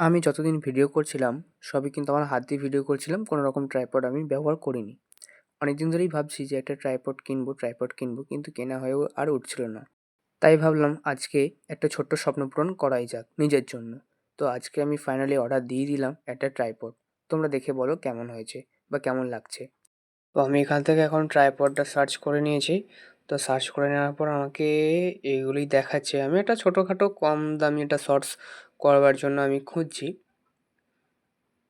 আমি যতদিন ভিডিও করছিলাম, সবই কিন্তু আমার হাত দিয়ে ভিডিও করছিলাম, কোনো রকম ট্রাইপড আমি ব্যবহার করিনি। অনেক দিন ধরেই ভাবছি যে একটা ট্রাইপড কিনবো ট্রাইপড কিনবো, কিন্তু কেনা হয়েও আর উঠছিল না। তাই ভাবলাম আজকে একটা ছোট্ট স্বপ্ন পূরণ করাই যাক নিজের জন্য। তো আজকে আমি ফাইনালি অর্ডার দিয়ে দিলাম একটা ট্রাইপড তোমরা দেখে বলো কেমন হয়েছে বা কেমন লাগছে। তো আমি এখান থেকে এখন ট্রাইপডটা সার্চ করে নিয়েছি। তো সার্চ করে নেওয়ার পর আমাকে এইগুলোই দেখাচ্ছে। আমি একটা ছোটোখাটো কম দামি একটা শর্টস করবার জন্য আমি খুঁজছি।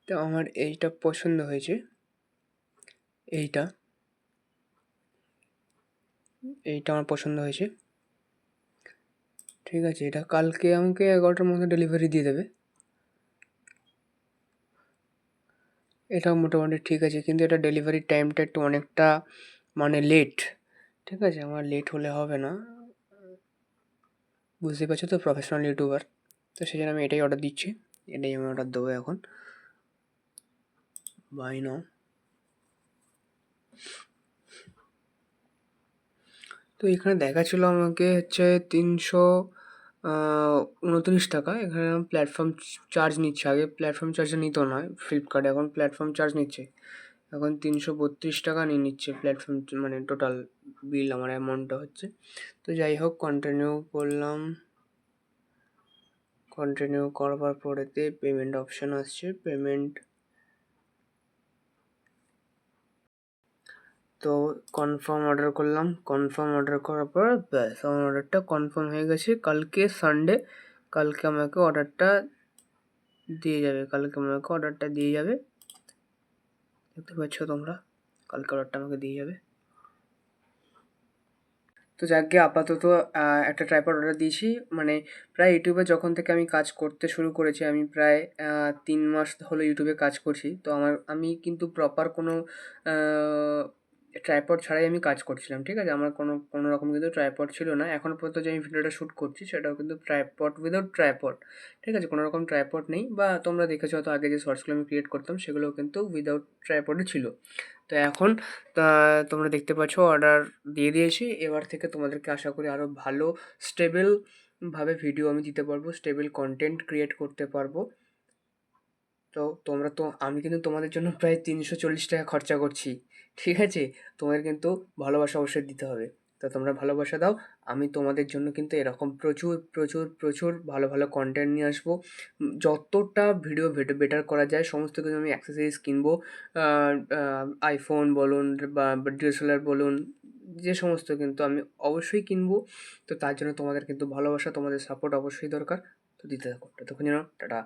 তো আমার এইটা পছন্দ হয়েছে। এইটা। এইটা আমার পছন্দ হয়েছে। ঠিক আছে, এটা কালকে আমাকে এগারোটার মধ্যে ডেলিভারি দিয়ে দেবে। এটা মোটামুটি ঠিক আছে, কিন্তু এটা ডেলিভারি টাইমটা একটু অনেকটা মানে লেট ঠিক আছে, আমার লেট হলে হবে না। বুঝতে পারছ তো প্রফেশনাল ইউটিউবার তো সেই জন্য আমি এটাই অর্ডার দিচ্ছি। এটাই আমি অর্ডার দেবো এখন। বাই নাও তো এখানে দেখাচ্ছিল আমাকে হচ্ছে তিনশো উনত্রিশ টাকা। এখানে প্ল্যাটফর্ম চার্জ নিচ্ছে। আগে প্ল্যাটফর্ম চার্জ নিত নয় ফ্লিপকার্টে এখন প্ল্যাটফর্ম চার্জ নিচ্ছে। এখন তিনশো বত্রিশ টাকা নিয়ে নিচ্ছে প্ল্যাটফর্ম মানে টোটাল বিল আমার অ্যামাউন্টটা হচ্ছে। তো যাই হোক কন্টিনিউ করলাম। কন্টিনিউ করবার পরেতে পেমেন্ট অপশান আসছে পেমেন্ট তো কনফার্ম অর্ডার করলাম কনফার্ম অর্ডার করার পর ব্যাস, আমার অর্ডারটা কনফার্ম হয়ে গেছে। কালকে সানডে কালকে আমাকে অর্ডারটা দিয়ে যাবে, কালকে আমাকে অর্ডারটা দিয়ে যাবে। দেখতে পাচ্ছ তোমরা, কালকে অর্ডারটা আমাকে দিয়ে যাবে। তো যাকে আপাতত একটা ট্রাইপড অর্ডার দিয়েছি। মানে প্রায় ইউটিউবে যখন থেকে আমি কাজ করতে শুরু করেছি, আমি প্রায় তিন মাস হলো ইউটিউবে কাজ করছি। তো আমার, আমি কিন্তু প্রপার কোনো ট্রাইপড ছাড়াই আমি কাজ করছিলাম, ঠিক আছে? আমার কোনো কোনো রকম কিন্তু ট্রাইপড ছিল না। এখন পর্যন্ত যে আমি ভিডিওটা শ্যুট করছি, সেটাও কিন্তু ট্রাইপড উইদাউট ট্রাইপড ঠিক আছে? কোনো রকম ট্রাইপড নেই। বা তোমরা দেখেছ হয়তো আগে যে শর্টসগুলো আমি ক্রিয়েট করতাম, সেগুলোও কিন্তু উইদাউট ট্রাইপডে ছিল। তো এখন তোমরা দেখতে পাচ্ছ অর্ডার দিয়ে দিয়েছি। এবার থেকে তোমাদেরকে আশা করি আরও ভালো স্টেবলভাবে ভিডিও আমি দিতে পারব স্টেবল কন্টেন্ট ক্রিয়েট করতে পারব। তো তোমরা তো, আমি কিন্তু তোমাদের জন্য প্রায় তিনশো চল্লিশ টাকা খরচা করছি। ঠিক আছে? তোমাদের কিন্তু ভালোবাসা অবশ্যই দিতে হবে। তো তোমরা ভালোবাসা দাও। আমি তোমাদের জন্য কিন্তু এরকম প্রচুর প্রচুর প্রচুর ভালো ভালো কন্টেন্ট নিয়ে আসব। যতটা ভিডিও বেটার করা যায়, সমস্ত কিছু আমি অ্যাক্সেসরিজ কিনবো। আইফোন বলুন বা ডিএসএলআর বলুন, যে সমস্ত কিন্তু আমি অবশ্যই কিনবো। তো তার জন্য তোমাদের কিন্তু ভালোবাসা, তোমাদের সাপোর্ট অবশ্যই দরকার। তো দিতে থাকো। ততক্ষণ যেন, টাটা।